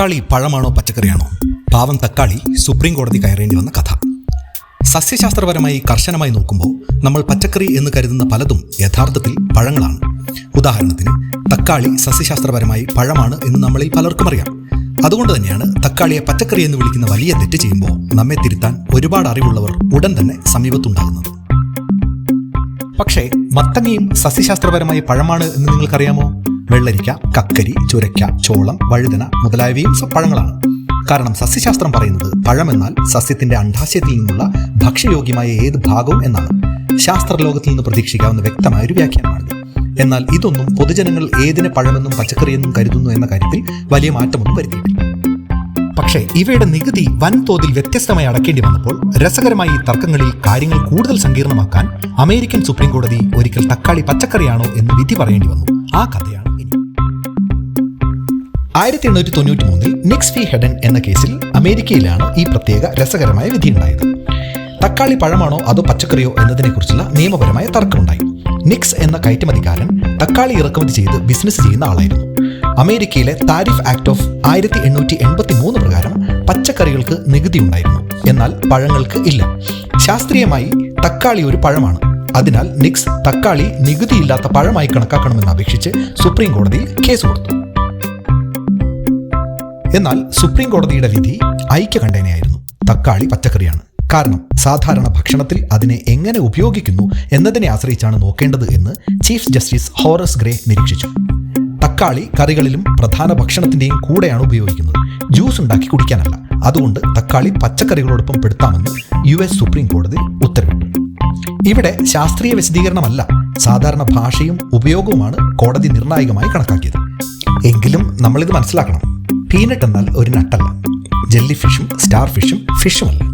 തക്കാളി പഴമാണോ പച്ചക്കറിയാണോ? പാവം തക്കാളി സുപ്രീം കോടതി കയറേണ്ടി വന്ന കഥ. സസ്യശാസ്ത്രപരമായി കർശനമായി നോക്കുമ്പോൾ നമ്മൾ പച്ചക്കറി എന്ന് കരുതുന്ന പലതും യഥാർത്ഥത്തിൽ പഴങ്ങളാണ്. ഉദാഹരണത്തിന് തക്കാളി സസ്യശാസ്ത്രപരമായി പഴമാണ് എന്ന് നമ്മളിൽ പലർക്കും അറിയാം. അതുകൊണ്ട് തന്നെയാണ് തക്കാളിയെ പച്ചക്കറി എന്ന് വിളിക്കുന്ന വലിയ തെറ്റ് ചെയ്യുമ്പോൾ നമ്മെ തിരുത്താൻ ഒരുപാട് അറിവുള്ളവർ ഉടൻ തന്നെ സമീപത്തുണ്ടാകുന്നത്. പക്ഷേ മത്തങ്ങയും സസ്യശാസ്ത്രപരമായി പഴമാണ് എന്ന് നിങ്ങൾക്കറിയാമോ? വെള്ളരിക്ക കക്കരി ചുരക്ക ചോളം വഴുതന മുതലായവയും പഴങ്ങളാണ്. കാരണം സസ്യശാസ്ത്രം പറയുന്നത് പഴമെന്നാൽ സസ്യത്തിന്റെ അണ്ഡാശയത്തിൽ നിന്നുള്ള ഭക്ഷ്യയോഗ്യമായ ഏത് ഭാഗവും എന്നാണ്. ശാസ്ത്രലോകത്തിൽ നിന്ന് പ്രതീക്ഷിക്കാവുന്ന വ്യക്തമായ ഒരു വ്യാഖ്യാനമാണ് എന്നാൽ ഇതൊന്നും പൊതുജനങ്ങൾ ഏതിനെ പഴമെന്നും പച്ചക്കറിയെന്നും കരുതുന്നു എന്ന കാര്യത്തിൽ വലിയ മാറ്റമൊന്നും വരുത്തിയിട്ടില്ല. പക്ഷേ ഇവയുടെ നികുതി വൻതോതിൽ വ്യത്യസ്തമായി അടക്കേണ്ടി വന്നപ്പോൾ രസകരമായി ഈ തർക്കങ്ങളിൽ കാര്യങ്ങൾ കൂടുതൽ സങ്കീർണമാക്കാൻ അമേരിക്കൻ സുപ്രീം കോടതി ഒരിക്കൽ തക്കാളി പച്ചക്കറിയാണോ എന്ന് വിധി പറയേണ്ടി വന്നു. ആ കഥയാണ്. ആയിരത്തി എണ്ണൂറ്റി തൊണ്ണൂറ്റി മൂന്നിൽ നിക്സ് ഫി ഹെഡൻ എന്ന കേസിൽ അമേരിക്കയിലാണ് ഈ പ്രത്യേക രസകരമായ വിധി ഉണ്ടായത് തക്കാളി പഴമാണോ അതോ പച്ചക്കറിയോ എന്നതിനെക്കുറിച്ചുള്ള നിയമപരമായ തർക്കമുണ്ടായി. നിക്സ് എന്ന കയറ്റുമതിക്കാരൻ തക്കാളി ഇറക്കുമതി ചെയ്ത് ബിസിനസ് ചെയ്യുന്ന ആളായിരുന്നു. അമേരിക്കയിലെ താരിഫ് ആക്ട് ഓഫ് ആയിരത്തി എണ്ണൂറ്റി എൺപത്തി മൂന്ന് പ്രകാരം പച്ചക്കറികൾക്ക് നികുതി ഉണ്ടായിരുന്നു എന്നാൽ പഴങ്ങൾക്ക് ഇല്ല. ശാസ്ത്രീയമായി തക്കാളി ഒരു പഴമാണ്. അതിനാൽ നിക്സ് തക്കാളി നികുതിയില്ലാത്ത പഴമായി കണക്കാക്കണമെന്ന് അപേക്ഷിച്ച് സുപ്രീം കോടതിയിൽ കേസ് കൊടുത്തു. എന്നാൽ സുപ്രീം കോടതിയുടെ വിധി ഐക്യകണ്ഠേനയായിരുന്നു. തക്കാളി പച്ചക്കറിയാണ്. കാരണം സാധാരണ ഭക്ഷണത്തിൽ അതിനെ എങ്ങനെ ഉപയോഗിക്കുന്നു എന്നതിനെ ആശ്രയിച്ചാണ് നോക്കേണ്ടത് എന്ന് ചീഫ് ജസ്റ്റിസ് ഹോറസ് ഗ്രേ നിരീക്ഷിച്ചു. തക്കാളി കറികളിലും പ്രധാന ഭക്ഷണത്തിന്റെയും കൂടെയാണ് ഉപയോഗിക്കുന്നത്. ജ്യൂസ് ഉണ്ടാക്കി കുടിക്കാനല്ല. അതുകൊണ്ട് തക്കാളി പച്ചക്കറികളോടൊപ്പം പെടുത്താമെന്ന് യു എസ് സുപ്രീം കോടതി ഉത്തരവിട്ടു. ഇവിടെ ശാസ്ത്രീയ വിശദീകരണമല്ല സാധാരണ ഭാഷയും ഉപയോഗവുമാണ് കോടതി നിർണായകമായി കണക്കാക്കിയത്. എങ്കിലും നമ്മളിത് മനസ്സിലാക്കണം. പീനട്ട് എന്നാൽ ഒരു നട്ടല്ല. ജെല്ലി ഫിഷും സ്റ്റാർ ഫിഷും ഫിഷുമല്ല.